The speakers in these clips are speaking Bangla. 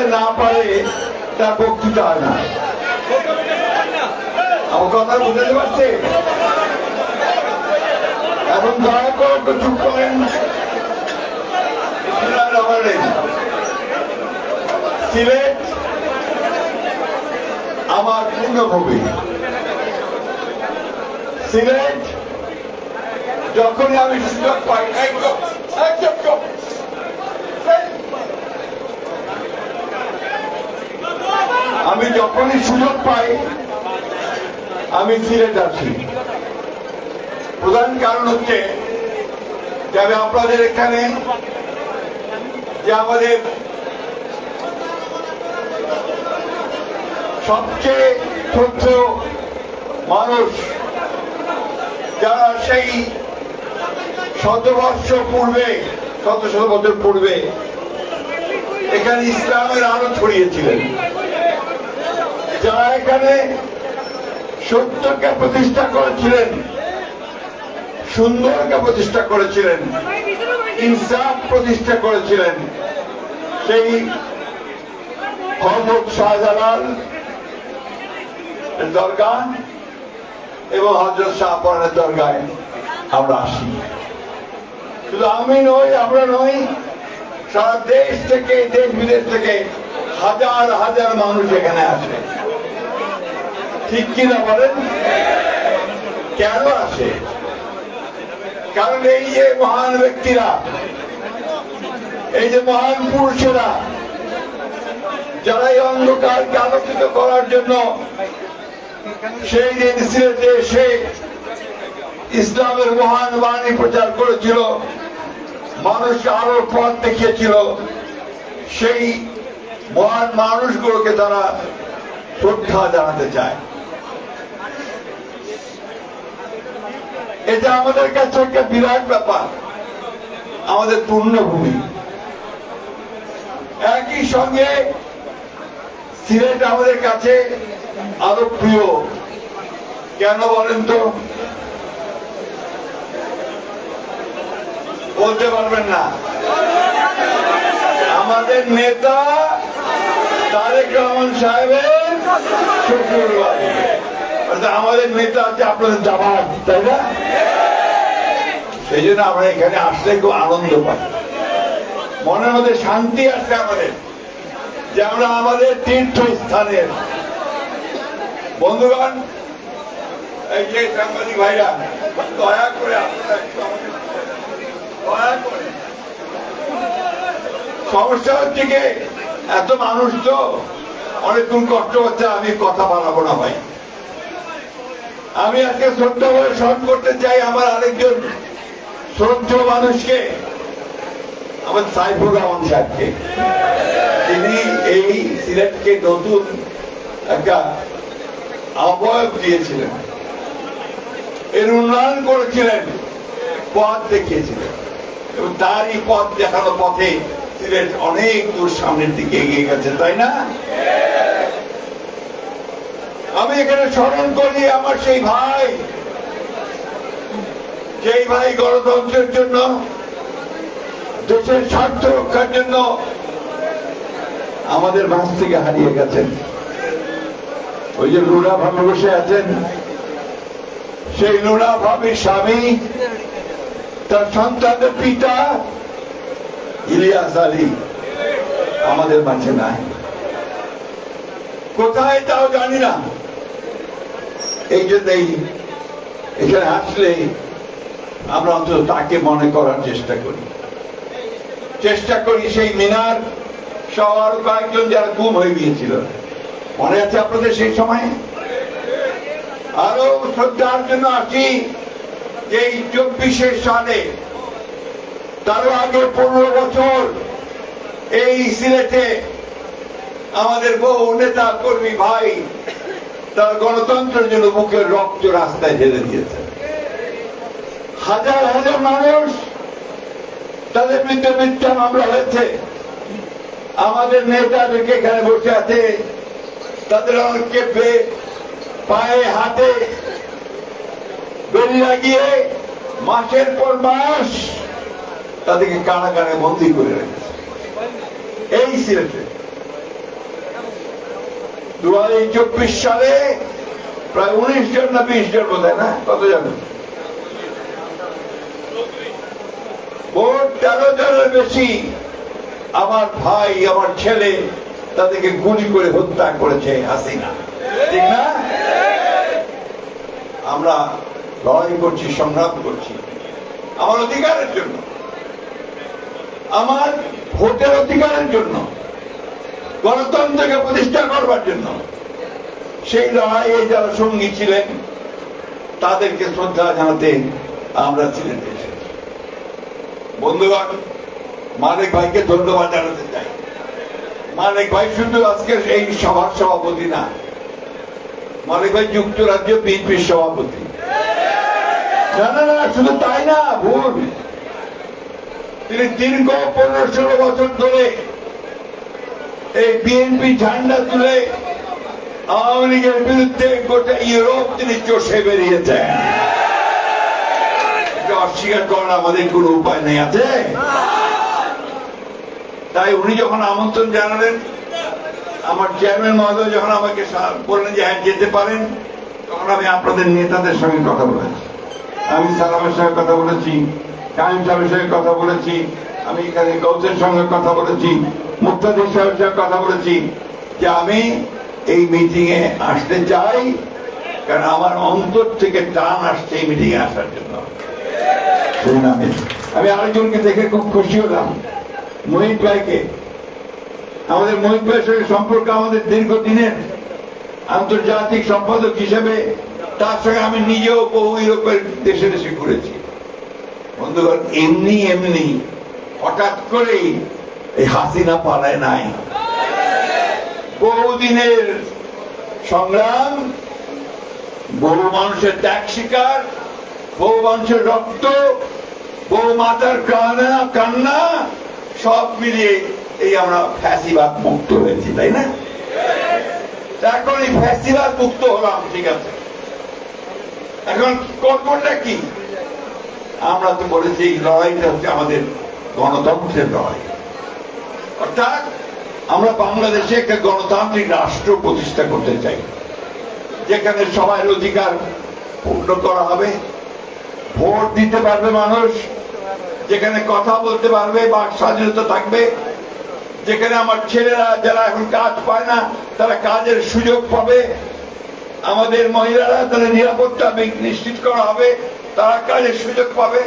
বলতে না পারে, তার বক্তৃতা হয় না। আমার কথা বুঝতে পারছে? এখন দয়া করে চুপ করেন। সিলেট আমার পূর্ণভূমি সিলেট যখনই আমি সুযোগ পাই আমি যখনই সুযোগ পাই, আমি সিলেট আসি প্রধান কারণ হচ্ছে যে আমি আপনাদের এখানে যে আমাদের সবচেয়ে ছোট্ট মানুষ, যারা সেই শতবর্ষ পূর্বে, শত শত বছর পূর্বে এখানে ইসলামের আলো ছড়িয়েছিলেন। যারা এখানে সত্যকে প্রতিষ্ঠা করেছিলেন, সুন্দরকে প্রতিষ্ঠা করেছিলেন, ইনসাফ প্রতিষ্ঠা করেছিলেন, সেই মোহাম্মদ শাহজালাল দরগা এবং হজরত শাহপরানের দরগায় আমরা আসি। শুধু আমি নই, আমরা নই, সারা দেশ থেকে দেশ বিদেশ থেকে হাজার হাজার মানুষ এখানে আসে। ঠিক কিনা বলেন? কেন আসে? কারণ এই যে মহান ব্যক্তিরা, এই যে মহান পুরুষেরা, যারা এই অন্ধকারকে আলোকিত করার জন্য সেই দিন সিলেটে এসে ইসলামের মহান বাণী প্রচার করেছিল, মানুষকে আরও পথ দেখিয়েছিল, সেই মহান মানুষগুলোকে তারা শ্রদ্ধা জানাতে চায়। এটা আমাদের কাছে একটা বিরাট ব্যাপার, আমাদের পূর্ণভূমি। একই সঙ্গে সিলেট আমাদের কাছে আরও প্রিয়। কেন বলেন তো? বলতে পারবেন না। আমাদের নেতা তারেক রহমান সাহেবের অর্থাৎ আমাদের নেতা হচ্ছে আপনাদের জামাত, তাই না? সেই জন্য আমরা এখানে আসলে খুব আনন্দ পাই। মনের মধ্যে শান্তি আসছে আমাদের, যে আমরা আমাদের তীর্থস্থানের। বন্ধুগণ, এই যে সাংবাদিক ভাইরা, দয়া করে দয়া করে। সমস্যা হচ্ছে কি, এত মানুষ তো অনেকক্ষণ কষ্ট হচ্ছে, আমি কথা বাড়াবো না ভাই। আমি আজকে শ্রদ্ধা করে স্মরণ করতে চাই আমার আরেকজন শ্রদ্ধ মানুষকে, আমার সাইফুর রহমান সাহেবকে। তিনি এই সিলেটকে নতুন একটা আবয়ব দিয়েছিলেন। এর উন্নয়ন করেছিলেন, পথ দেখিয়েছিলেন। এবং তারই পথ দেখানো পথে সিলেট অনেক দূর সামনের দিকে এগিয়ে গেছে, তাই না? আমি এখানে স্মরণ করি আমার সেই ভাই। সেই ভাই গণতন্ত্রের জন্য, দেশের স্বার্থ রক্ষার জন্য আমাদের মাঝ থেকে হারিয়ে গেছেন। ওই যে লুনা ভাবে বসে আছেন, সেই লুনা ভাবির স্বামী, তার সন্তানের পিতা ইলিয়াস আলী আমাদের মাঝে নাই। কোথায় তাও জানি না। এই জন্যই এখানে আসলে আমরা অন্তত তাকে মনে করার চেষ্টা করি। চেষ্টা করি সেই মিনার সহ আরও কয়েকজন যারা গুম হয়ে গিয়েছিল। মনে আছে আপনাদের সেই সময়? আরও শ্রদ্ধার জন্য আসি যে এই চব্বিশে সালে, তারও আগে পনেরো বছর এই সিলেটে আমাদের বহু নেতা কর্মী ভাই তারা গণতন্ত্রের জন্য মুখের রক্ত রাস্তায় ঢেলে দিয়েছে। হাজার হাজার মানুষ তাদের বিরুদ্ধে মিথ্যা মামলা হয়েছে। আমাদের নেতাদেরকে এখানে বসে আছে, তাদের অনেককে পায়ে, হাতে বেরি লাগিয়ে মাসের পর মাস তাদেরকে কারাগারে বন্দি করে রেখেছে। এই সিলেটে দু চব্বিশ সালে প্রায় উনিশ জন না বিশ জন বোধ না? কত জন তেরো জনের বেশি আমার ভাই, আমার ছেলে তাদেরকে গুলি করে হত্যা করেছে হাসিনা। ঠিক না? আমরা লড়াই করছি, সংগ্রাম করছি। আমার অধিকারের জন্য। আমার ভোটের অধিকারের জন্য। গণতন্ত্রকে প্রতিষ্ঠা করবার জন্য। সেই লড়াইয়ে যারা সঙ্গী ছিলেন, তাদেরকে শ্রদ্ধা জানাতে আমরা ছিলেন বন্ধুগণ মালিক ভাইকে ধন্যবাদ জানাতে চাই। মালিক ভাই শুধু আজকের এই সভার সভাপতি না মালিক ভাই যুক্তরাজ্য বিএনপির সভাপতি। না না, শুধু তাই না, ভুল। তিনি দীর্ঘ পনেরো ষোলো বছর ধরে এই বিএনপি ঝান্ডা তুলে আওয়ামী লীগের বিরুদ্ধে গোটা ইউরোপ তিনি চষে বেরিয়েছেন। অস্বীকার করার আমাদের কোন উপায় নেই, আছে? তাই উনি যখন আমন্ত্রণ জানালেন, আমার চেয়ারম্যান মহোদয় যখন আমাকে বললেন যে হ্যাঁ যেতে পারেন, তখন আমি আপনাদের নেতাদের সঙ্গে কথা বলেছি। আমি সালামের সঙ্গে কথা বলেছি কাইম সাহেবের সঙ্গে কথা বলেছি, আমি এখানে গৌতের সঙ্গে কথা বলেছি। মুক্তাদির সাহেবের সঙ্গে কথা বলেছি যে আমি এই মিটিং এ আসতে চাই, কারণ আমার অন্তর থেকে টান আসছে এই মিটিং এ আসার জন্য। আমি আরেকজনকে দেখে খুব খুশি হলাম মহিত ভাইকে। আমাদের মহিত ভাইয়ের সঙ্গে সম্পর্ক আমাদের দীর্ঘদিনের আন্তর্জাতিক সম্পাদক হিসেবে, তার সঙ্গে আমি নিজেও বহু ইউরোপের দেশে দেশে ঘুরেছি। বন্ধুগণ, এমনি এমনি হঠাৎ করেই এই হাসিনা পালায় নাই। বহুদিনের সংগ্রাম, বহু মানুষের ত্যাগ শিকার বহু মানুষের রক্ত, বহু মাতার কান্না কান্না, সব মিলিয়ে এই আমরা ফ্যাসিবাদ মুক্ত হয়েছি, তাই না? এখন এই ফ্যাসিবাদ মুক্ত হলাম, ঠিক আছে। এখন করবোটা কি? আমরা তো বলেছি এই লড়াইটা হচ্ছে আমাদের গণতন্ত্রের লড়াই। অর্থাৎ আমরা বাংলাদেশে একটা গণতান্ত্রিক রাষ্ট্র প্রতিষ্ঠা করতে চাই, যেখানে সবার অধিকার পূর্ণ করা হবে, ভোট দিতে পারবে মানুষ, যেখানে কথা বলতে পারবে বা স্বাধীনতা থাকবে, যেখানে আমার ছেলেরা যারা এখন কাজ পায় না, তারা কাজের সুযোগ পাবে, আমাদের মহিলারা তাদের নিরাপত্তা নিশ্চিত করা হবে, তারা কাজের সুযোগ পাবে,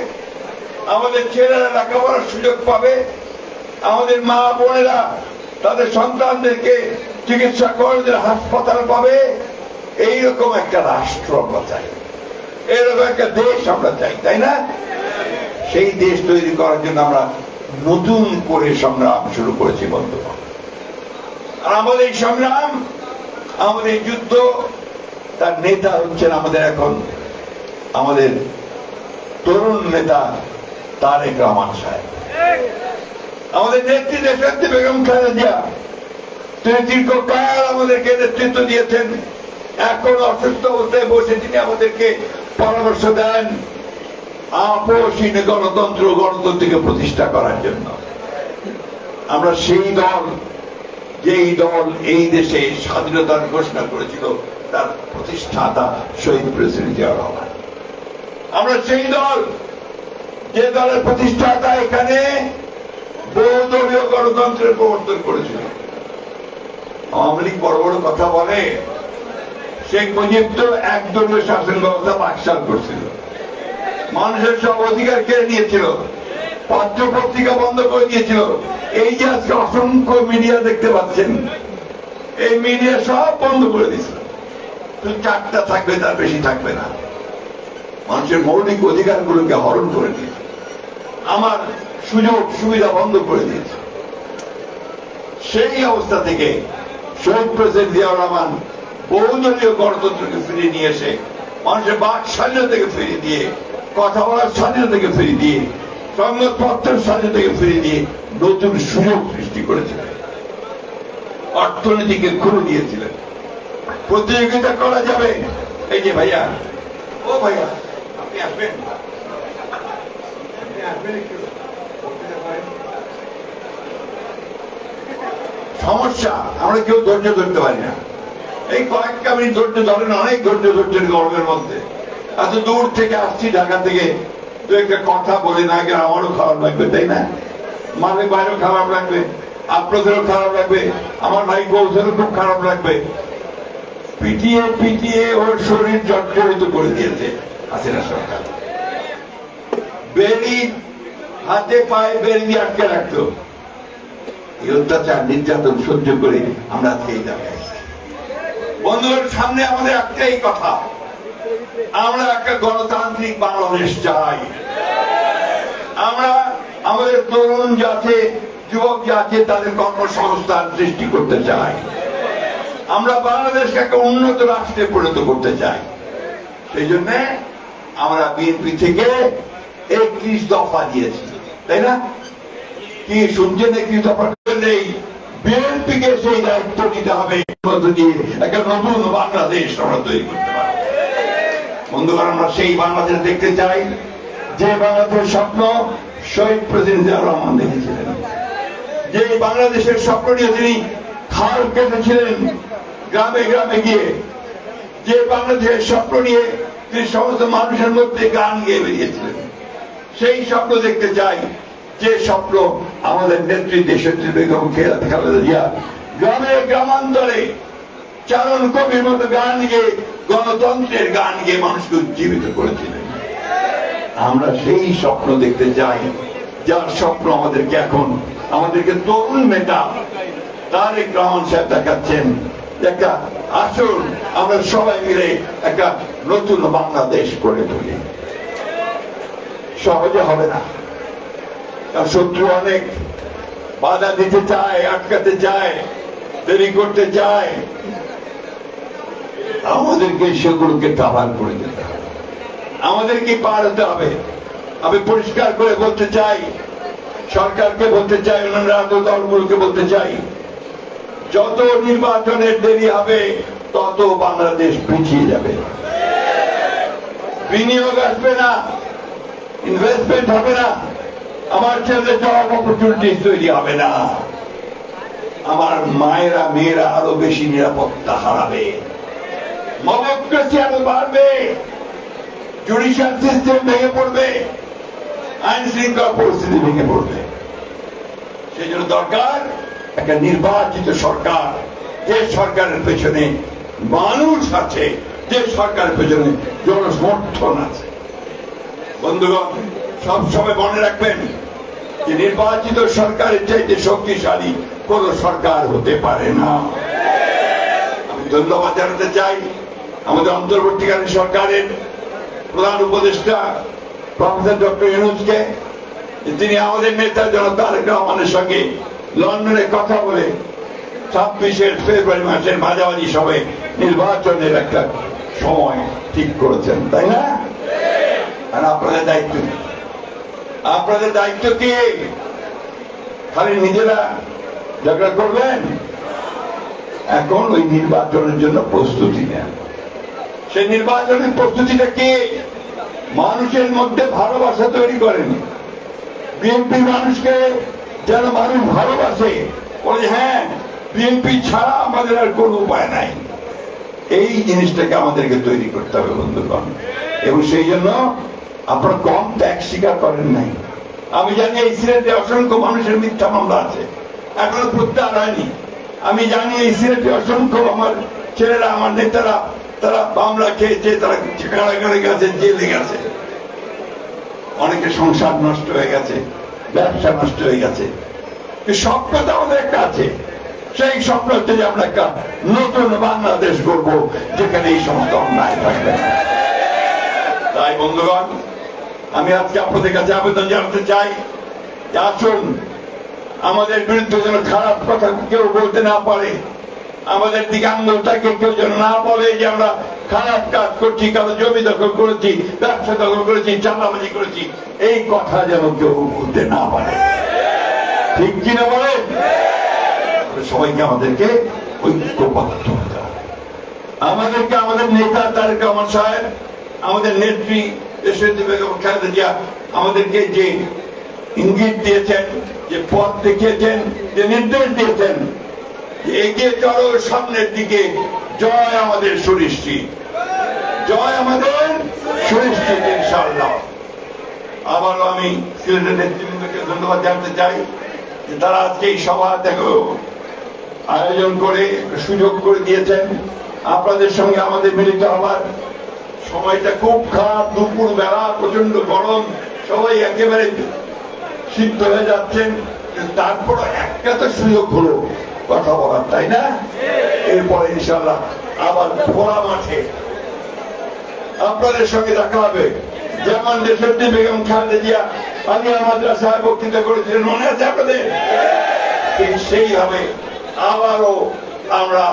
আমাদের ছেলেরা লেখাপড়ার সুযোগ পাবে আমাদের মা বোনেরা, তাদের সন্তানদেরকে চিকিৎসা করার হাসপাতাল পাবে, এইরকম একটা রাষ্ট্র আমরা চাই। এরকম একটা দেশ আমরা চাই, তাই না? সেই দেশ তৈরি করার জন্য আমরা নতুন করে সংগ্রাম শুরু করেছি আর আমাদের সংগ্রাম, আমাদের যুদ্ধ, তার নেতা হচ্ছেন আমাদের এখন, আমাদের তরুণ নেতা তারেক রহমান সাহেব। আমাদের নেত্রী দেশাত্রী বেগম খালেদা জিয়া। তিনি দীর্ঘকাল আমাদেরকে নেতৃত্ব দিয়েছেন। এখন অসুস্থ অবস্থায় বসে তিনি আমাদেরকে পরামর্শ দেন আপোষহীন গণতন্ত্র গণতন্ত্রকে প্রতিষ্ঠা করার জন্য। আমরা সেই দল, যেই দল এই দেশে স্বাধীনতার ঘোষণা করেছিল, তার প্রতিষ্ঠাতা শহীদ প্রেসিডেন্ট জিয়া রহমান। আমরা সেই দল, যে দলের প্রতিষ্ঠাতা এখানে বহুদলীয় গণতন্ত্রের প্রবর্তন করেছিল। আওয়ামী লীগ বড় বড় কথা বলে। শেখ মুজিব তো একদলীয় শাসন ব্যবস্থা বাকশাল করছিল। মানুষের সব অধিকার কেড়ে নিয়েছিল? পত্র পত্রিকা বন্ধ করে দিয়েছিল। এই যে আজকে অসংখ্য মিডিয়া দেখতে পাচ্ছেন, এই মিডিয়া সব বন্ধ করে দিয়েছিল চারটা থাকবে, তার বেশি থাকবে না। মানুষের মৌলিক অধিকারগুলোকে হরণ করে দিয়েছে। আমার সুযোগ সুবিধা বন্ধ করে দিয়েছে। সেই অবস্থা থেকে শহীদ প্রেসিডেন্ট জিয়াউর রহমান বহুদলীয় গণতন্ত্রকে ফিরিয়ে নিয়ে এসে মানুষের বাক স্বাধীনতাকে ফিরিয়ে দিয়ে, কথা বলার স্বাধীনতাকে ফিরিয়ে দিয়ে, সংবাদপত্রের স্বাধীনতাকে ফিরিয়ে দিয়ে নতুন সুযোগ সৃষ্টি করেছিলেন। অর্থনীতিকে খুলে দিয়েছিলেন। প্রতিযোগিতা করা যাবে? এই যে ভাইয়া, ও ভাইয়া, আপনি আসবেন? আপনি আসবেন একটু বক্তৃতা করেন। সমস্যা, আমরা কেউ ধৈর্য ধরতে পারি না। এই কয়েকটা মিনিট ধৈর্য ধরেন, অনেক ধৈর্য ধরছেন গরমের মধ্যে। এত দূর থেকে আসছি, ঢাকা থেকে দু একটা কথা বলে, না গেলে আমারও খারাপ লাগবে, তাই না? মালিক ভাইরও খারাপ লাগবে, আপনাদেরও খারাপ লাগবে, আমার ভাই বৌসেরও খুব খারাপ লাগবে। পিটিয়ে পিটিয়ে ওর শরীর জর্জরিত করে দিয়েছে হাসিনা সরকার। বেরি, হাতে পায়ে বেরি আটকে রাখতো। এই অত্যাচার নির্যাতন সহ্য করে আমরা সেই জায়গায় এসেছি। বন্ধুদের সামনে আমাদের একটাই কথা। আমরা একটা গণতান্ত্রিক বাংলাদেশ চাই। আমরা আমাদের তরুণ যাতে যুবক যাতে তাদের কর্মসংস্থান সৃষ্টি করতে চাই। আমরা বাংলাদেশকে একটা উন্নত রাষ্ট্রে পরিণত করতে চাই। সেই জন্য আমরা বিএনপি থেকে একত্রিশ দফা দিয়েছি। তাই না? কি একত্রিশ দফা নেই বিএনপি কে সেই দায়িত্ব নিতে হবে দিয়ে একটা নতুন বাংলাদেশ আমরা তৈরি করতে পারব। বন্ধুগণ, আমরা সেই বাংলাদেশ দেখতে চাই। যে বাংলাদেশের স্বপ্ন শহীদ প্রেসিডেন্ট জিয়াউর রহমান দেখেছিলেন। যে বাংলাদেশের স্বপ্ন নিয়ে তিনি খাল কেটেছিলেন গ্রামে গ্রামে গিয়ে। যে বাংলাদেশের স্বপ্ন নিয়ে তিনি সমস্ত মানুষের মধ্যে গান গেয়ে বেরিয়েছিলেন। সেই স্বপ্ন দেখতে চাই যে স্বপ্ন আমাদের নেত্রী দেশত্রী বেগম খেলা খালেদা জিয়া গ্রামে গ্রামান্তরে চারণ কবির মতো গান গেয়ে, গণতন্ত্রের গান গেয়ে মানুষকে উজ্জীবিত করেছিলেন। আমরা সেই স্বপ্ন দেখতে চাই, যার স্বপ্ন আমাদেরকে এখন আমাদেরকে তরুণ নেতা তারেক রহমান সাহেব দেখাচ্ছেন। একটা আসুন, আমরা সবাই মিলে একটা নতুন বাংলাদেশ করে তুলি। সহজে হবে না। শত্রু অনেক। বাধা দিতে চায়, আটকাতে চায়, দেরি করতে চায়। আমাদেরকে সেগুলোকে কাভার করে দিতে হবে। আমাদেরকে পার হতে হবে। আমি পরিষ্কার করে বলতে চাই, সরকারকে বলতে চাই, অন্যান্য দলগুলোকে বলতে চাই, যত নির্বাচনের দেরি হবে, তত বাংলাদেশ পিছিয়ে যাবে। বিনিয়োগ আসবে না ইনভেস্টমেন্ট হবে না। আমার ছেলে জব অপরচুনিটি তৈরি হবে না। আমার মায়েরা, মেয়েরা আরও বেশি নিরাপত্তা হারাবে। মবক্রেসি বাড়বে। জুডিশিয়াল সিস্টেম ভেঙে পড়বে। আইন শৃঙ্খলা পরিস্থিতি ভেঙে পড়বে। সেই জন্য দরকার একটা নির্বাচিত সরকার। যে সরকারের পেছনে মানুষ আছে, যে সরকারের পেছনে জনসমর্থন আছে। বন্ধুগণ, সবসময় মনে রাখবেন যে নির্বাচিত সরকারের চাইতে শক্তিশালী কোন সরকার হতে পারে না আমি ধন্যবাদ জানাতে চাই আমাদের অন্তর্বর্তীকালীন সরকারের প্রধান উপদেষ্টা প্রফেসর ডক্টর ইউনুসকে তিনি আমাদের নেতা জনতা তারেক রহমানের সঙ্গে লন্ডনে কথা বলে ছাব্বিশের ফেব্রুয়ারি মাসের মাঝামাঝি সময় নির্বাচনের একটা সময় ঠিক করেছেন, তাই না আর আপনাদের দায়িত্ব? আপনাদের দায়িত্ব কি? খালি নিজেরা ঝগড়া করবেন? এখন ওই নির্বাচনের জন্য প্রস্তুতি নেন। সেই নির্বাচনের প্রস্তুতিটা কি? মানুষের মধ্যে ভালোবাসা তৈরি করেন। বিএনপি মানুষকে যেন মানুষ ভালোবাসে, বলে হ্যাঁ বিএনপি ছাড়া আমাদের আর কোনো উপায় নাই। এই জিনিসটাকে আমাদেরকে তৈরি করতে হবে, বন্ধুগণ। এবং সেই জন্য আপনারা কম ত্যাগ স্বীকার করেন নাই। আমি জানি এই সিলেটে অসংখ্য মানুষের মিথ্যা মামলা আছে। এখনও প্রত্যাহার হয়নি। আমি জানি এই সিলেটে অসংখ্য আমার ছেলেরা, আমার নেতারা, তারা মামলা খেয়েছে, তারা কারাগারে গেছে, জেলে গেছে। অনেকের সংসার নষ্ট হয়ে গেছে, ব্যবসা নষ্ট হয়ে গেছে। স্বপ্ন তো আমাদের একটা আছে। সেই স্বপ্ন হচ্ছে যে আমরা একটা নতুন বাংলাদেশ করব যেখানে এই সমস্ত অন্যায় থাকবে। তাই বন্ধুগণ আমি আজকে আপনাদের কাছে আবেদন জানাতে চাই আসুন, আমাদের বিরুদ্ধে যেন খারাপ কথা কেউ বলতে না পারে। আমাদের দিকে আঙ্গুলটাকে কেউ যেন না বলে যে আমরা খারাপ কাজ করছি, কারও জমি দখল করেছি, ব্যবসা দখল করেছি, চাঁদাবাজি করেছি। এই কথা যেন কেউ বলতে না পারে। ঠিক কিনা বলেন? সবাইকে আমাদেরকে ঐক্যবদ্ধ আমাদেরকে, আমাদের নেতা তারেক রহমান সাহেব, আমাদের নেত্রী আমাদেরকে যে ইঙ্গিত দিয়েছেন, যে পথ দেখিয়েছেন, যে নির্দেশ দিয়েছেন এগিয়ে চলো, সামনের দিকে। জয় আমাদের সুনিশ্চিত। জয় আমাদের সুনিশ্চিত ইনশাল্লাহ আবারও আমি সিলেটের নেতৃবৃন্দকে ধন্যবাদ জানাতে চাই যে তারা আজকে এই সভা দেখো, আয়োজন করে, সুযোগ করে দিয়েছেন। আপনাদের সঙ্গে আমাদের মিলিত হবার সময়টা খুব খারাপ, দুপুর বেলা প্রচণ্ড গরম, সবাই একেবারে সিদ্ধ হয়ে যাচ্ছেন। কিন্তু তারপরও একটা তো সুযোগ হলো কথা বলার, তাই না? এরপরে ইনশাল্লাহ আবার খোলা মাঠে আপনাদের সঙ্গে দেখা হবে। যেমন দেশটি বেগম খালেদা জিয়া আমি আমাদের সাহেব বক্তৃতা করেছিলেন, মনে আছে আপনাদের? ঠিক সেইভাবে আবারও আমরা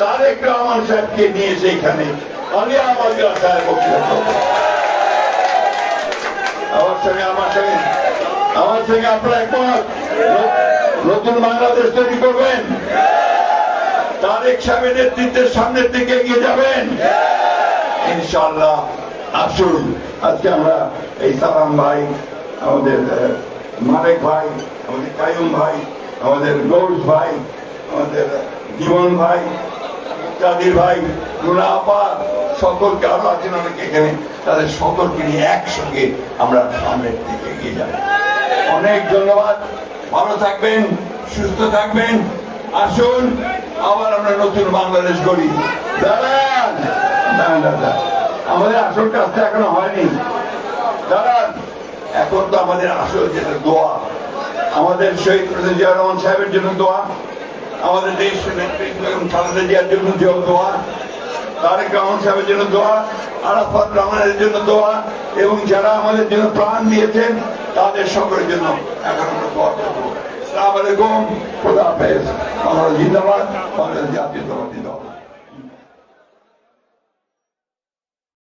তারেক রহমান সাহেবকে নিয়ে সেইখানে আমি আমাদের সাহেব বক্তৃতা আমার সঙ্গে আমার সঙ্গে আমার সঙ্গে আপনারা একমত নতুন বাংলাদেশ তৈরি করবেন তারেক সাহেবের নেতৃত্বের সামনের দিকে এগিয়ে যাবেন ইনশাল্লাহ আসুন আজকে আমরা এই সালাম ভাই আমাদের মারেক ভাই আমাদের কায়ুম ভাই আমাদের গৌস ভাই আমাদের জীবন ভাই কাদির ভাই রুনা সকলকে আরও আছেন অনেকে এখানে তাদের সকলকে নিয়ে একসঙ্গে আমরা সামনের দিকে এগিয়ে যাব অনেক ধন্যবাদ। ভালো থাকবেন, সুস্থ থাকবেন। আসুন, আবার আমরা নতুন বাংলাদেশ গড়ি। দাঁড়ান দাঁড়ান আমাদের আসল কাজটা এখনও হয়নি। দাঁড়ান। এখন তো আমাদের আসল যেটা দোয়া, আমাদের শহীদ প্রেসিডেন্ট জিয়া রহমান সাহেবের জন্য দোয়া। আমাদের দেশ জন্য দোয়া, তারেক রহমান সাহেবের জন্য দোয়া, আরাফাত রহমানের জন্য দোয়া, এবং যারা আমাদের জন্য প্রাণ দিয়েছেন, তাদের সকলের জন্য এখন আমরা দোয়া করব। আলাইকুম, খোদা হাফেজ। জিন্দাবাদ, বাংলাদেশ জাতীয় দল।